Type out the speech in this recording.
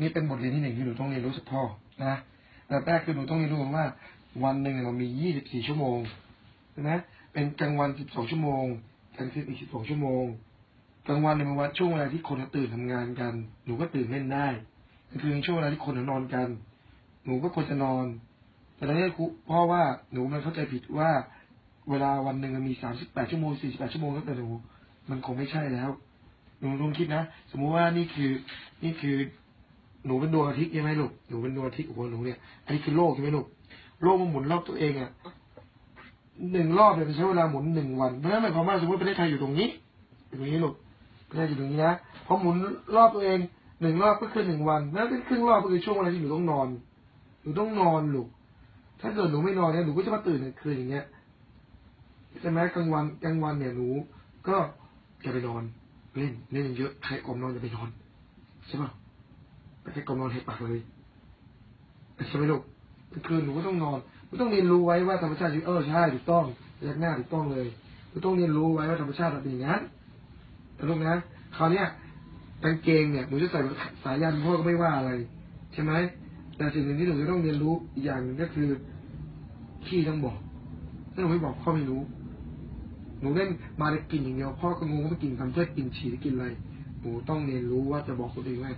นี่เป็นบทเรียนที่หนึ่งที่หนูต้องเรียนรู้สักพ่อนะแต่แรกคือหนูต้องเรียนรู้ว่า วันหนึ่งเรามี24ชั่วโมงใช่ไหมเป็นกลางวัน12ชั่วโมงกลางคืนอีก12ชั่วโมงกลางวันเนี่ยเป็นวันช่วงเวลาที่คนตื่นทำงานกัน หนูก็ตื่นเล่นได้กลางคืนช่วงเวลาที่คนนอนกัน หนูก็ควรจะนอน แต่ตอนนี้ครูพ่อว่าหนูมันเข้าใจผิดว่า เวลาวันหนึ่งมันมี38ชั่วโมง48ชั่วโมงแล้วแต่หนู มันคงไม่ใช่แล้ว หนูลองคิดนะสมมุติว่านี่คือ นี่คือ หนูเป็นดวงอาทิตย์ใช่ไหมลูกหนูเป็นดวงอาทิตย์หัวหนูเนี่ยอันนี้คือโลกใช่ไหมลูกโลกมันหมุนรอบตัวเองอะหนึ่งรอบเนี่ยมันใช้เวลาหมุนหนึ่งวันเพราะฉะนั้นหมายความว่าสมมติประเทศไทยอยู่ตรงนี้อยู่ตรงนี้ลูกประเทศอยู่ตรงนี้นะพอหมุนรอบตัวเองหนึ่งรอบก็คือหนึ่งวันแล้วเป็นครึ่งรอบก็คือช่วงเวลาที่หนูต้องนอนหนูต้องนอนลูกถ้าเกิดหนูไม่นอนเนี่ยหนูก็จะมาตื่นกลางคืนอย่างเงี้ยใช่ไหมกลางวันกลางวันเนี่ยหนูก็จะไปนอน เล่นเล่นเยอะใครอมนอนจะไปนอนใช่ป่ะไปใครกอมนอนให้ปากเลยใช่ไหมลูกคืนหนูก็ต้องนอนหนูต้องเรียนรู้ไว้ว่าธรรมชาติสิเออใช่ถูกต้องยักหน้าถูกต้องเลยหนูต้องเรียนรู้ไว้ว่าธรรมชาติเป็นอย่างนั้นแต่ลูกนะคราวเนี้ยกางเกงเนี่ยหนูจะใส่สายยันพ่อก็ไม่ว่าอะไร ใช่ไหมแต่สิ่งหนึ่งที่หนูจะต้องเรียนรู้อีกอย่างหนึ่งก็คือขี้ต้องบอกถ้าหนูไม่บอกพ่อไม่รู้ หนูเล่นมาได้กินอย่างเดียวพ่อก็งงว่ามันกินทำเพื่อกินฉี่กินอะไรหนูต้องเรียนรู้ว่าจะบอกคนอื่นว่า